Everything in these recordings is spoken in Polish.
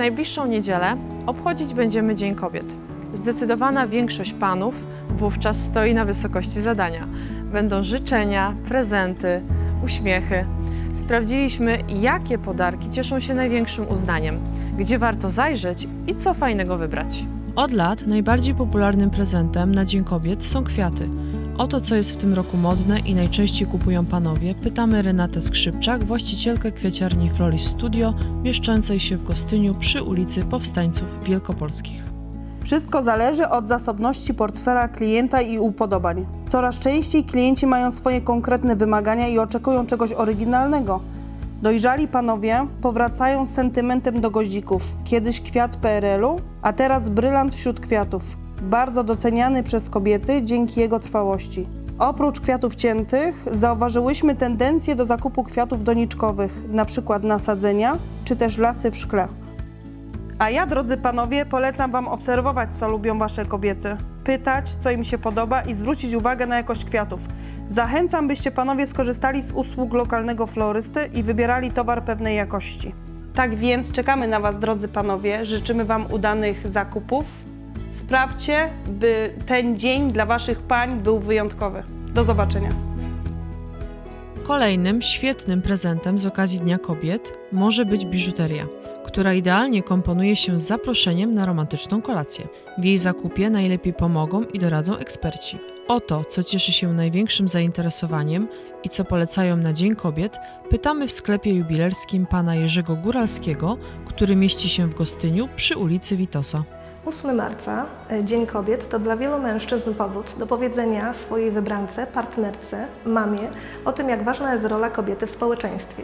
najbliższą niedzielę obchodzić będziemy Dzień Kobiet. Zdecydowana większość panów wówczas stoi na wysokości zadania. Będą życzenia, prezenty, uśmiechy. Sprawdziliśmy, jakie podarki cieszą się największym uznaniem, gdzie warto zajrzeć i co fajnego wybrać. Od lat najbardziej popularnym prezentem na Dzień Kobiet są kwiaty. O to, co jest w tym roku modne i najczęściej kupują panowie, pytamy Renatę Skrzypczak, właścicielkę kwieciarni Floris Studio, mieszczącej się w Gostyniu przy ulicy Powstańców Wielkopolskich. Wszystko zależy od zasobności portfela klienta i upodobań. Coraz częściej klienci mają swoje konkretne wymagania i oczekują czegoś oryginalnego. Dojrzali panowie powracają z sentymentem do goździków. Kiedyś kwiat PRL-u, a teraz brylant wśród kwiatów. Bardzo doceniany przez kobiety dzięki jego trwałości. Oprócz kwiatów ciętych zauważyłyśmy tendencję do zakupu kwiatów doniczkowych, np. nasadzenia czy też lasy w szkle. A ja, drodzy panowie, polecam wam obserwować, co lubią wasze kobiety, pytać, co im się podoba i zwrócić uwagę na jakość kwiatów. Zachęcam, byście panowie skorzystali z usług lokalnego florysty i wybierali towar pewnej jakości. Tak więc czekamy na was, drodzy panowie. Życzymy wam udanych zakupów. Sprawdźcie, by ten dzień dla waszych pań był wyjątkowy. Do zobaczenia. Kolejnym świetnym prezentem z okazji Dnia Kobiet może być biżuteria, która idealnie komponuje się z zaproszeniem na romantyczną kolację. W jej zakupie najlepiej pomogą i doradzą eksperci. O to, co cieszy się największym zainteresowaniem i co polecają na Dzień Kobiet, pytamy w sklepie jubilerskim pana Jerzego Góralskiego, który mieści się w Gostyniu przy ulicy Witosa. 8 marca, e, Dzień Kobiet, to dla wielu mężczyzn powód do powiedzenia swojej wybrance, partnerce, mamie o tym, jak ważna jest rola kobiety w społeczeństwie.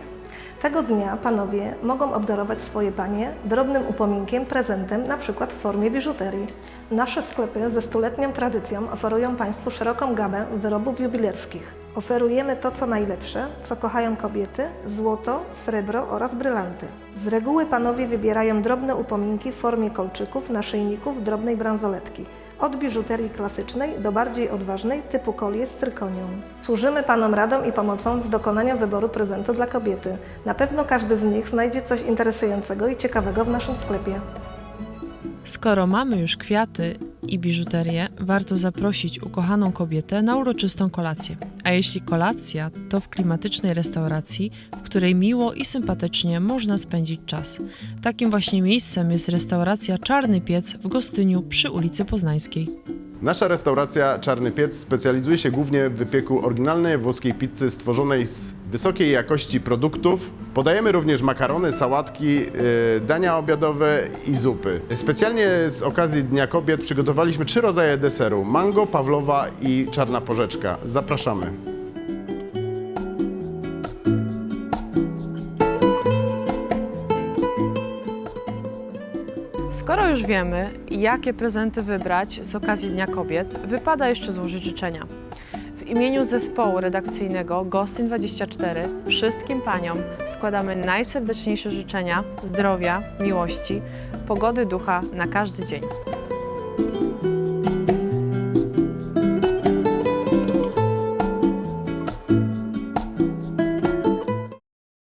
Tego dnia panowie mogą obdarować swoje panie drobnym upominkiem, prezentem, na przykład w formie biżuterii. Nasze sklepy ze stuletnią tradycją oferują Państwu szeroką gamę wyrobów jubilerskich. Oferujemy to, co najlepsze, co kochają kobiety, złoto, srebro oraz brylanty. Z reguły panowie wybierają drobne upominki w formie kolczyków, naszyjników, drobnej bransoletki. Od biżuterii klasycznej do bardziej odważnej typu kolie z cyrkonią. Służymy panom radą i pomocą w dokonaniu wyboru prezentu dla kobiety. Na pewno każdy z nich znajdzie coś interesującego i ciekawego w naszym sklepie. Skoro mamy już kwiaty i biżuterię, warto zaprosić ukochaną kobietę na uroczystą kolację. A jeśli kolacja, to w klimatycznej restauracji, w której miło i sympatycznie można spędzić czas. Takim właśnie miejscem jest restauracja Czarny Piec w Gostyniu przy ulicy Poznańskiej. Nasza restauracja Czarny Piec specjalizuje się głównie w wypieku oryginalnej włoskiej pizzy stworzonej z wysokiej jakości produktów. Podajemy również makarony, sałatki, yy, dania obiadowe i zupy. Specjalnie z okazji Dnia Kobiet przygotowaliśmy trzy rodzaje deseru: mango, pawlowa i czarna porzeczka. Zapraszamy. Skoro już wiemy, jakie prezenty wybrać z okazji Dnia Kobiet, wypada jeszcze złożyć życzenia. W imieniu zespołu redakcyjnego Gostin24 wszystkim paniom składamy najserdeczniejsze życzenia zdrowia, miłości, pogody ducha na każdy dzień.